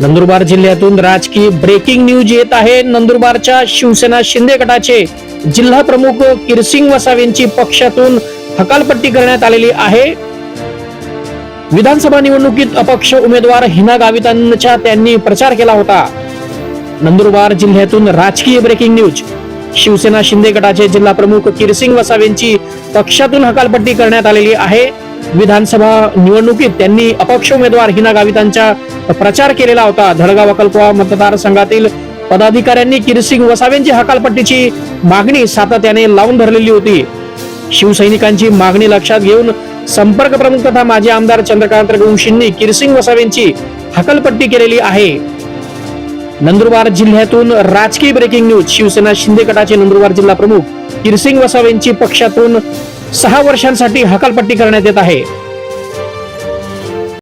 नंदुरबार जिल्ह्यातून राजकीय breaking news येत आहे. नंदुरबारच्या शिवसेना शिंदे गटाचे जिल्हा प्रमुख किरसिंग वसावेंची पक्षातून हकालपट्टी करण्यात आलेली आहे. विधानसभा निवडणुकीत अपक्ष उमेदवार हिना गावितांच्या त्यांनी प्रचार केला होता. नंदुरबार जिल्ह्यातून राजकीय ब्रेकिंग न्यूज शिवसेना शिंदे गटाचे जिल्हा प्रमुख किरसिंग वसावेंची पक्षातून हकालपट्टी करण्यात आलेली आहे. विधानसभा निवडणुकीत त्यांनी अपक्ष उमेदवार हिना गावितांचा प्रचार केलेला होता. धडगाव अकलकुवा मतदारसंघातील पदाधिकाऱ्यांनी किरसिंग वसावेंची हकालपट्टीची मागणी सातत्याने लावून धरलेली होती. शिवसैनिकांची मागणी लक्षात घेऊन संपर्क प्रमुख तथा माजी आमदार चंद्रकांत रघुवंशींनी किरसिंग वसावेंची हकालपट्टी केलेली आहे. नंदुरबार जिल्ह्यातून राजकीय ब्रेकिंग न्यूज शिवसेना शिंदे गटाचे नंदुरबार जिल्हा प्रमुख किरसिंग वसावेंची पक्षातून सहा वर्षांसाठी हकालपट्टी करण्यात येत आहे.